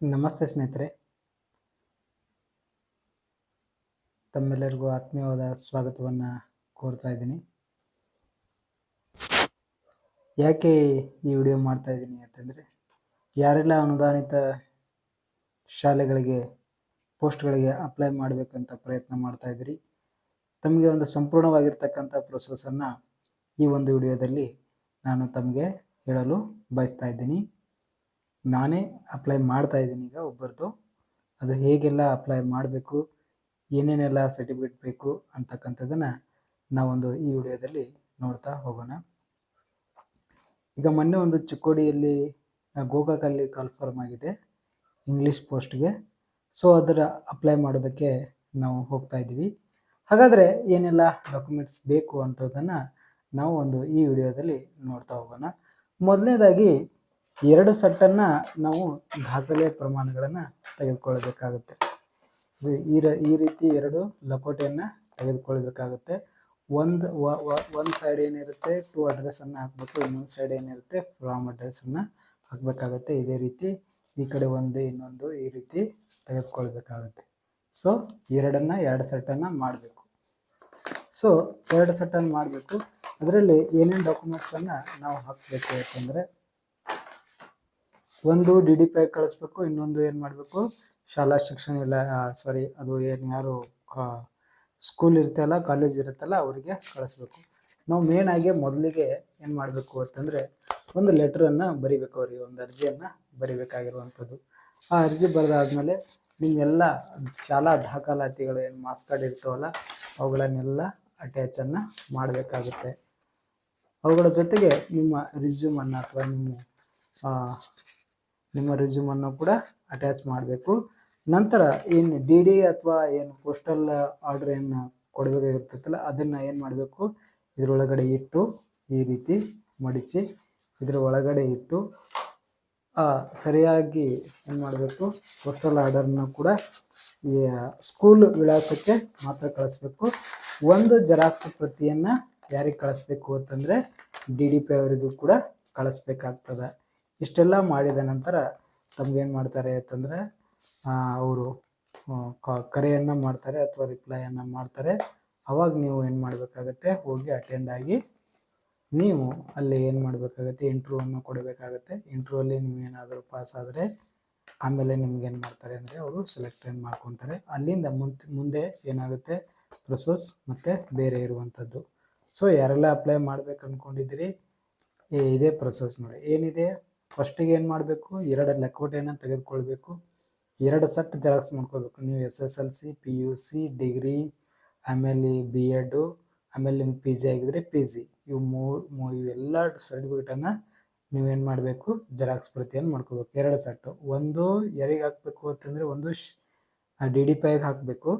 ನಮಸ್ತೆ ಸ್ನೇಹಿತರೆ. ತಮ್ಮೆಲ್ಲರಿಗೂ ಆತ್ಮೀಯವಾದ ಸ್ವಾಗತವನ್ನು ಕೋರ್ತಾ ಇದ್ದೀನಿ. ಯಾಕೆ ಈ ವಿಡಿಯೋ ಮಾಡ್ತಾ ಇದ್ದೀನಿ ಅಂತಂದರೆ, ಯಾರೆಲ್ಲ ಅನುದಾನಿತ ಶಾಲೆಗಳಿಗೆ, ಪೋಸ್ಟ್ಗಳಿಗೆ ಅಪ್ಲೈ ಮಾಡಬೇಕಂತ ಪ್ರಯತ್ನ ಮಾಡ್ತಾ ಇದ್ದೀರಿ, ತಮಗೆ ಒಂದು ಸಂಪೂರ್ಣವಾಗಿರ್ತಕ್ಕಂಥ ಪ್ರೊಸೆಸನ್ನು ಈ ಒಂದು ವಿಡಿಯೋದಲ್ಲಿ ನಾನು ತಮಗೆ ಹೇಳಲು ಬಯಸ್ತಾ ಇದ್ದೀನಿ. ನಾನೇ ಅಪ್ಲೈ ಮಾಡ್ತಾ ಇದ್ದೀನಿ ಈಗ ಒಬ್ಬರದು. ಅದು ಹೇಗೆಲ್ಲ ಅಪ್ಲೈ ಮಾಡಬೇಕು, ಏನೇನೆಲ್ಲ ಸರ್ಟಿಫಿಕೇಟ್ ಬೇಕು ಅಂತಕ್ಕಂಥದ್ದನ್ನು ನಾವೊಂದು ಈ ವಿಡಿಯೋದಲ್ಲಿ ನೋಡ್ತಾ ಹೋಗೋಣ. ಈಗ ಮೊನ್ನೆ ಒಂದು ಚಿಕ್ಕೋಡಿಯಲ್ಲಿ ಗೋಕಾಕಲ್ಲಿ ಕನ್ಫರ್ಮ್ ಆಗಿದೆ ಇಂಗ್ಲೀಷ್ ಪೋಸ್ಟ್ಗೆ ಸೊ ಅದರ ಅಪ್ಲೈ ಮಾಡೋದಕ್ಕೆ ನಾವು ಹೋಗ್ತಾ ಇದ್ದೀವಿ. ಹಾಗಾದರೆ ಏನೆಲ್ಲ ಡಾಕ್ಯುಮೆಂಟ್ಸ್ ಬೇಕು ಅಂಥದ್ದನ್ನು ನಾವು ಒಂದು ಈ ವಿಡಿಯೋದಲ್ಲಿ ನೋಡ್ತಾ ಹೋಗೋಣ. ಮೊದಲನೇದಾಗಿ ಎರಡು ಸೆಟ್ಟನ್ನು ನಾವು ದಾಖಲೆ ಪ್ರಮಾಣಗಳನ್ನು ತೆಗೆದುಕೊಳ್ಳಬೇಕಾಗುತ್ತೆ. ಈ ಈ ರೀತಿ ಎರಡು ಲಕೋಟೆಯನ್ನು ತೆಗೆದುಕೊಳ್ಬೇಕಾಗುತ್ತೆ ಒಂದು ಒಂದು ಸೈಡ್ ಏನಿರುತ್ತೆ ಟು ಅಡ್ರೆಸ್ಸನ್ನು ಹಾಕ್ಬೇಕು ಇನ್ನೊಂದು ಸೈಡ್ ಏನಿರುತ್ತೆ ಫ್ರಾಮ್ ಅಡ್ರೆಸ್ಸನ್ನು ಹಾಕಬೇಕಾಗುತ್ತೆ. ಇದೇ ರೀತಿ ಈ ಕಡೆ ಒಂದು, ಇನ್ನೊಂದು ಈ ರೀತಿ ತೆಗೆದುಕೊಳ್ಬೇಕಾಗುತ್ತೆ. ಸೊ ಎರಡನ್ನ, ಎರಡು ಸೆಟ್ಟನ್ನು ಮಾಡಬೇಕು. ಸೊ ಎರಡು ಸೆಟ್ಟನ್ನು ಮಾಡಬೇಕು. ಅದರಲ್ಲಿ ಏನೇನು ಡಾಕ್ಯುಮೆಂಟ್ಸನ್ನು ನಾವು ಹಾಕಬೇಕು ಯಾಕಂದರೆ ಒಂದು ಡಿ ಡಿ ಪಿ ಕಳಿಸ್ಬೇಕು, ಇನ್ನೊಂದು ಏನು ಮಾಡಬೇಕು? ಶಾಲಾ ಶಿಕ್ಷಣ ಇಲ್ಲ ಸಾರಿ ಅದು ಏನು ಯಾರು ಸ್ಕೂಲ್ ಇರುತ್ತಲ್ಲ ಕಾಲೇಜ್ ಇರುತ್ತಲ್ಲ, ಅವರಿಗೆ ಕಳಿಸ್ಬೇಕು. ನಾವು ಮೇನ್ ಆಗಿ ಮೊದಲಿಗೆ ಏನು ಮಾಡಬೇಕು ಅಂತಂದರೆ, ಒಂದು ಲೆಟ್ರನ್ನು ಬರಿಬೇಕು ಅವರಿಗೆ, ಒಂದು ಅರ್ಜಿಯನ್ನು ಬರಿಬೇಕಾಗಿರುವಂಥದ್ದು. ಆ ಅರ್ಜಿ ಬರೆದಾದ್ಮೇಲೆ ನಿಮ್ಮೆಲ್ಲ ಶಾಲಾ ದಾಖಲಾತಿಗಳು ಏನು ಮಾಸ್ ಕಾರ್ಡ್ ಇರ್ತಾವಲ್ಲ, ಅವುಗಳನ್ನೆಲ್ಲ ಅಟ್ಯಾಚನ್ನು ಮಾಡಬೇಕಾಗುತ್ತೆ. ಅವುಗಳ ಜೊತೆಗೆ ನಿಮ್ಮ ರಿಸ್ಯೂಮನ್ನು ಅಥವಾ ನಿಮ್ಮ ನಿಮ್ಮ ರೆಸ್ಯೂಮನ್ನು ಕೂಡ ಅಟ್ಯಾಚ್ ಮಾಡಬೇಕು. ನಂತರ ಏನು ಡಿ ಡಿ ಅಥವಾ ಏನು ಪೋಸ್ಟಲ್ ಆರ್ಡರ್ ಏನು ಕೊಡಬೇಕಾಗಿರ್ತೈತಲ್ಲ ಅದನ್ನು ಏನು ಮಾಡಬೇಕು? ಇದರೊಳಗಡೆ ಇಟ್ಟು ಈ ರೀತಿ ಮಡಿಸಿ ಇದರ ಒಳಗಡೆ ಇಟ್ಟು ಸರಿಯಾಗಿ ಏನು ಮಾಡಬೇಕು? ಪೋಸ್ಟಲ್ ಆರ್ಡರ್ನ ಕೂಡ ಈ ಸ್ಕೂಲ್ ವಿಳಾಸಕ್ಕೆ ಮಾತ್ರ ಕಳಿಸ್ಬೇಕು. ಒಂದು ಜೆರಾಕ್ಸ್ ಪ್ರತಿಯನ್ನು ಯಾರಿಗೆ ಕಳಿಸ್ಬೇಕು ಅಂತಂದರೆ ಡಿ ಡಿ ಪಿ ಅವರಿಗೂ ಕೂಡ ಕಳಿಸ್ಬೇಕಾಗ್ತದೆ. ಇಷ್ಟೆಲ್ಲ ಮಾಡಿದ ನಂತರ ತಮ್ಗೇನು ಮಾಡ್ತಾರೆ ಅಂತಂದರೆ ಅವರು ಕರೆಯನ್ನು ಮಾಡ್ತಾರೆ ಅಥವಾ ರಿಪ್ಲೈಯನ್ನು ಮಾಡ್ತಾರೆ. ಅವಾಗ ನೀವು ಏನು ಮಾಡಬೇಕಾಗತ್ತೆ, ಹೋಗಿ ಅಟೆಂಡ್ ಆಗಿ ನೀವು ಅಲ್ಲಿ ಏನು ಮಾಡಬೇಕಾಗತ್ತೆ ಇಂಟ್ರ್ಯೂವನ್ನು ಕೊಡಬೇಕಾಗತ್ತೆ. ಇಂಟ್ರ್ಯೂವಲ್ಲಿ ನೀವೇನಾದರೂ ಪಾಸ್ ಆದರೆ ಆಮೇಲೆ ನಿಮ್ಗೇನು ಮಾಡ್ತಾರೆ ಅಂದರೆ ಅವರು ಸೆಲೆಕ್ಟೆಡ್ ಮಾಡ್ಕೊತಾರೆ. ಅಲ್ಲಿಂದ ಮುಂದೆ ಮುಂದೆ ಏನಾಗುತ್ತೆ? ಪ್ರೊಸೆಸ್ ಮತ್ತು ಬೇರೆ ಇರುವಂಥದ್ದು ಸೊ ಯಾರೆಲ್ಲ ಅಪ್ಲೈ ಮಾಡ್ಬೇಕು ಅಂದ್ಕೊಂಡಿದ್ದೀರಿ ಇದೇ ಪ್ರೊಸೆಸ್ ನೋಡಿ. ಏನಿದೆ? ಫಸ್ಟಿಗೆ ಏನು ಮಾಡಬೇಕು? ಎರಡು ಲೆಕ್ಕೋಟೆಯನ್ನು ತೆಗೆದುಕೊಳ್ಬೇಕು. ಎರಡು ಸೆಟ್ ಜೆರಾಕ್ಸ್ ಮಾಡ್ಕೋಬೇಕು ನೀವು S S L C P U C degree ಆಮೇಲೆ ಬಿ ಎಡ್ಡು ಆಮೇಲೆ ನಿಮ್ಗೆ ಪಿ ಜಿ ಆಗಿದ್ರೆ ಪಿ ಜಿ ಇವು ಮೂ ಇವೆಲ್ಲ ಸರ್ಟಿಫಿಕೇಟನ್ನು ನೀವೇನು ಮಾಡಬೇಕು? ಜೆರಾಕ್ಸ್ ಪ್ರತಿಯನ್ನು ಮಾಡ್ಕೋಬೇಕು ಎರಡು ಸೆಟ್ಟು ಒಂದು ಯಾರಿಗೆ ಹಾಕಬೇಕು ಅಂತಂದರೆ ಒಂದು ಡಿ ಡಿ ಪಿ ಹಾಕಬೇಕು.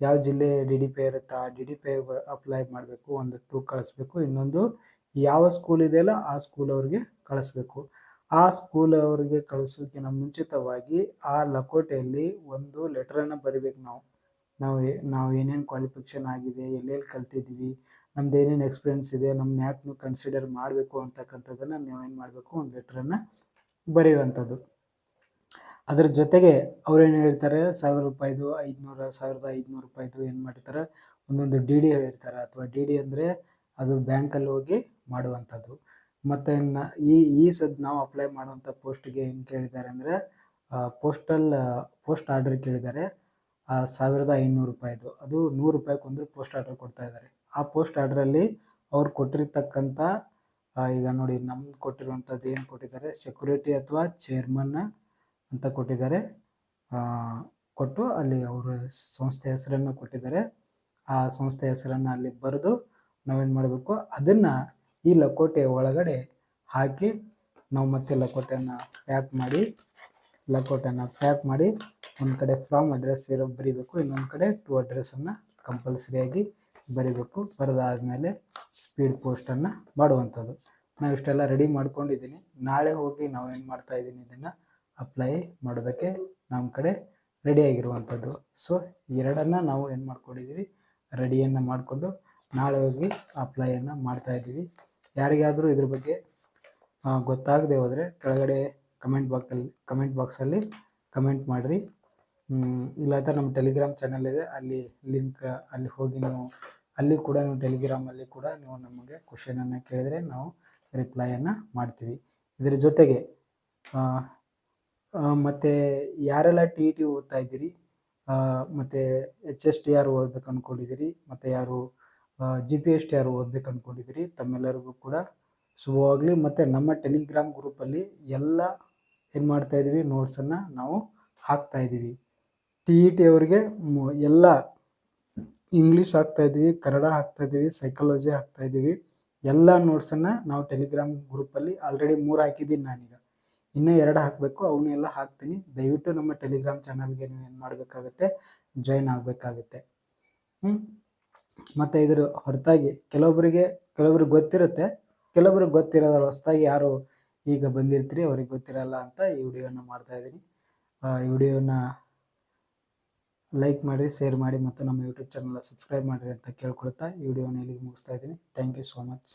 ಯಾವ ಜಿಲ್ಲೆ ಡಿ ಡಿ ಪಿ ಇರುತ್ತೆ ಆ ಡಿ ಡಿ ಪಿ ಅಪ್ಲೈ ಮಾಡಬೇಕು. ಒಂದು ಟೂ ಕಳಿಸ್ಬೇಕು. ಇನ್ನೊಂದು ಯಾವ ಸ್ಕೂಲ್ ಇದೆಯಲ್ಲ ಆ ಸ್ಕೂಲ್ ಅವ್ರಿಗೆ ಕಳಿಸ್ಬೇಕು. ಆ ಸ್ಕೂಲ್ ಅವರಿಗೆ ಕಳಿಸೋಕ್ಕಿಂತ ಮುಂಚಿತವಾಗಿ ಆ ಲಕೋಟೆಯಲ್ಲಿ ಒಂದು ಲೆಟ್ರನ್ನು ಬರಿಬೇಕು ನಾವು. ನಾವು ನಾವು ಏನೇನು ಕ್ವಾಲಿಫಿಕೇಷನ್ ಆಗಿದೆ ಎಲ್ಲೆಲ್ಲಿ ಕಲ್ತಿದ್ವಿ, ನಮ್ದು ಏನೇನು ಎಕ್ಸ್ಪೀರಿಯನ್ಸ್ ಇದೆ ನಮ್ಮ ಯಾಕೆ ಕನ್ಸಿಡರ್ ಮಾಡಬೇಕು ಅಂತಕ್ಕಂಥದ್ದನ್ನು ನೀವೇನು ಮಾಡಬೇಕು, ಒಂದು ಲೆಟ್ರನ್ನು ಬರೆಯುವಂಥದ್ದು. ಅದ್ರ ಜೊತೆಗೆ ಅವ್ರೇನು ಹೇಳ್ತಾರೆ, ಸಾವಿರ ರೂಪಾಯಿದು ಐದುನೂರು, ಸಾವಿರದ ಐದುನೂರು ರೂಪಾಯಿದು ಏನು ಮಾಡಿರ್ತಾರೆ ಒಂದೊಂದು ಡಿ ಡಿ ಹೇಳಿರ್ತಾರೆ ಅಥವಾ ಡಿ ಡಿ ಅಂದರೆ ಅದು ಬ್ಯಾಂಕಲ್ಲಿ ಹೋಗಿ ಮಾಡುವಂಥದ್ದು. ಮತ್ತು ಈ ಈ ಸದ್ ನಾವು ಅಪ್ಲೈ ಮಾಡುವಂಥ ಪೋಸ್ಟ್ಗೆ ಏನು ಕೇಳಿದ್ದಾರೆ ಅಂದರೆ ಪೋಸ್ಟಲ್ ಪೋಸ್ಟ್ ಆರ್ಡರ್ ಕೇಳಿದ್ದಾರೆ. ಸಾವಿರದ ಐನೂರು ರೂಪಾಯಿದು. ಅದು ನೂರು ರೂಪಾಯಿಗೊಂದು ಪೋಸ್ಟ್ ಆರ್ಡರ್ ಕೊಡ್ತಾ ಇದ್ದಾರೆ. ಆ ಪೋಸ್ಟ್ ಆರ್ಡ್ರಲ್ಲಿ ಅವ್ರು ಕೊಟ್ಟಿರ್ತಕ್ಕಂಥ ಈಗ ನೋಡಿ ನಮ್ಗೆ ಕೊಟ್ಟಿರುವಂಥದ್ದು ಏನು ಕೊಟ್ಟಿದ್ದಾರೆ? ಸೆಕ್ಯೂರಿಟಿ ಅಥವಾ ಚೇರ್ಮನ್ ಅಂತ ಕೊಟ್ಟಿದ್ದಾರೆ. ಕೊಟ್ಟು ಅಲ್ಲಿ ಅವರ ಸಂಸ್ಥೆ ಹೆಸರನ್ನು ಕೊಟ್ಟಿದ್ದಾರೆ. ಆ ಸಂಸ್ಥೆ ಹೆಸರನ್ನು ಅಲ್ಲಿ ಬರೆದು ನಾವೇನು ಮಾಡಬೇಕು? ಅದನ್ನು ಈ ಲಕೋಟೆ ಒಳಗಡೆ ಹಾಕಿ ನಾವು ಮತ್ತೆ ಲಕೋಟೆಯನ್ನು ಪ್ಯಾಕ್ ಮಾಡಿ, ಲಕೋಟೆಯನ್ನು ಪ್ಯಾಕ್ ಮಾಡಿ ಒಂದು ಕಡೆ ಫ್ರಾಮ್ ಅಡ್ರೆಸ್ ಇರೋ ಬರಿಬೇಕು, ಇನ್ನೊಂದು ಕಡೆ ಟು ಅಡ್ರೆಸ್ಸನ್ನು ಕಂಪಲ್ಸರಿಯಾಗಿ ಬರಿಬೇಕು. ಬರೆದಾದಮೇಲೆ ಸ್ಪೀಡ್ ಪೋಸ್ಟನ್ನು ಮಾಡುವಂಥದ್ದು. ನಾವು ಇಷ್ಟೆಲ್ಲ ರೆಡಿ ಮಾಡ್ಕೊಂಡಿದ್ದೀನಿ ನಾಳೆ ಹೋಗಿ ನಾವು ಏನು ಮಾಡ್ತಾ ಇದ್ದೀನಿ ಇದನ್ನು ಅಪ್ಲೈ ಮಾಡೋದಕ್ಕೆ ನಮ್ಮ ಕಡೆ ರೆಡಿಯಾಗಿರುವಂಥದ್ದು ಸೊ ಎರಡನ್ನು ನಾವು ಏನು ಮಾಡ್ಕೊಂಡಿದ್ದೀವಿ ರೆಡಿಯನ್ನು ಮಾಡಿಕೊಂಡು ನಾಳೆ ಹೋಗಿ ಅಪ್ಲೈಯನ್ನು ಮಾಡ್ತಾ ಇದ್ದೀವಿ ಯಾರಿಗಾದರೂ ಇದ್ರ ಬಗ್ಗೆ ಗೊತ್ತಾಗದೆ ಹೋದರೆ ಕೆಳಗಡೆ ಕಮೆಂಟ್ ಬಾಕ್ಸಲ್ಲಿ ಕಮೆಂಟ್ ಬಾಕ್ಸಲ್ಲಿ ಕಮೆಂಟ್ ಮಾಡಿರಿ. ಇಲ್ಲ ಇಲ್ಲಾಂದ್ರೆ ನಮ್ಮ ಟೆಲಿಗ್ರಾಮ್ ಚಾನಲ್ ಇದೆ, ಅಲ್ಲಿ ಲಿಂಕ್ ಅಲ್ಲಿ ಹೋಗಿ ನೀವು, ಅಲ್ಲಿ ಕೂಡ ನೀವು ಟೆಲಿಗ್ರಾಮಲ್ಲಿ ಕೂಡ ನೀವು ನಮಗೆ ಕ್ವಶನನ್ನು ಕೇಳಿದರೆ ನಾವು ರಿಪ್ಲೈಯನ್ನು ಮಾಡ್ತೀವಿ. ಇದರ ಜೊತೆಗೆ ಮತ್ತೆ ಯಾರೆಲ್ಲ ಟಿ ಟಿ ಓದ್ತಾ ಇದ್ದೀರಿ ಮತ್ತೆ ಎಚ್ ಎಸ್ ಟಿ ಆರ್ ಓದ್ಬೇಕು ಅಂದ್ಕೊಂಡಿದ್ದೀರಿ ಮತ್ತು ಯಾರು ಜಿ ಪಿ ಎಸ್ ಟಿ ಯಾರು ಓದ್ಬೇಕು ಅಂದ್ಕೊಂಡಿದ್ದೀರಿ ತಮ್ಮೆಲ್ಲರಿಗೂ ಕೂಡ ಶುಭವಾಗಲಿ. ಮತ್ತು ನಮ್ಮ ಟೆಲಿಗ್ರಾಮ್ ಗ್ರೂಪಲ್ಲಿ ಎಲ್ಲ ಏನು ಮಾಡ್ತಾ ಇದ್ದೀವಿ ನೋಟ್ಸನ್ನು ನಾವು ಹಾಕ್ತಾ ಇದ್ದೀವಿ ಟಿ ಇ ಟಿ ಅವರಿಗೆ ಎಲ್ಲ ಇಂಗ್ಲೀಷ್ ಹಾಕ್ತಾ ಇದ್ದೀವಿ ಕನ್ನಡ ಹಾಕ್ತಾ ಇದ್ದೀವಿ ಸೈಕಾಲಜಿ ಹಾಕ್ತಾ ಇದ್ದೀವಿ ಎಲ್ಲ ನೋಟ್ಸನ್ನು ನಾವು ಟೆಲಿಗ್ರಾಮ್ ಗ್ರೂಪಲ್ಲಿ ಆಲ್ರೆಡಿ ಮೂರು ಹಾಕಿದ್ದೀನಿ ನಾನೀಗ. ಇನ್ನೂ ಎರಡು ಹಾಕಬೇಕು ಅವನ್ನೆಲ್ಲ ಹಾಕ್ತೀನಿ. ದಯವಿಟ್ಟು ನಮ್ಮ ಟೆಲಿಗ್ರಾಮ್ ಚಾನಲ್ಗೆ ನೀವು ಏನು ಮಾಡಬೇಕಾಗುತ್ತೆ ಜಾಯಿನ್ ಆಗಬೇಕಾಗುತ್ತೆ. ಹ್ಞೂ ಮತ್ತು ಇದರ ಹೊರತಾಗಿ ಕೆಲವೊಬ್ಬರಿಗೆ ಕೆಲವೊಬ್ರಿಗೆ ಗೊತ್ತಿರುತ್ತೆ. ಕೆಲವೊಬ್ರಿಗೆ ಗೊತ್ತಿರೋದ್ರ ಹೊಸ್ದಾಗಿ ಯಾರು ಈಗ ಬಂದಿರ್ತೀರಿ, ಅವ್ರಿಗೆ ಗೊತ್ತಿರಲ್ಲ ಅಂತ ಈ ವಿಡಿಯೋನ ಮಾಡ್ತಾ ಇದ್ದೀನಿ. ಈ ವಿಡಿಯೋನ ಲೈಕ್ ಮಾಡಿ, ಶೇರ್ ಮಾಡಿ ಮತ್ತು ನಮ್ಮ ಯೂಟ್ಯೂಬ್ ಚಾನಲ್ ಸಬ್ಸ್ಕ್ರೈಬ್ ಮಾಡಿರಿ ಅಂತ ಕೇಳ್ಕೊಳ್ತಾ ಈ ವಿಡಿಯೋನ ಇಲ್ಲಿಗೆ ಮುಗಿಸ್ತಾ ಇದ್ದೀನಿ. Thank you so much.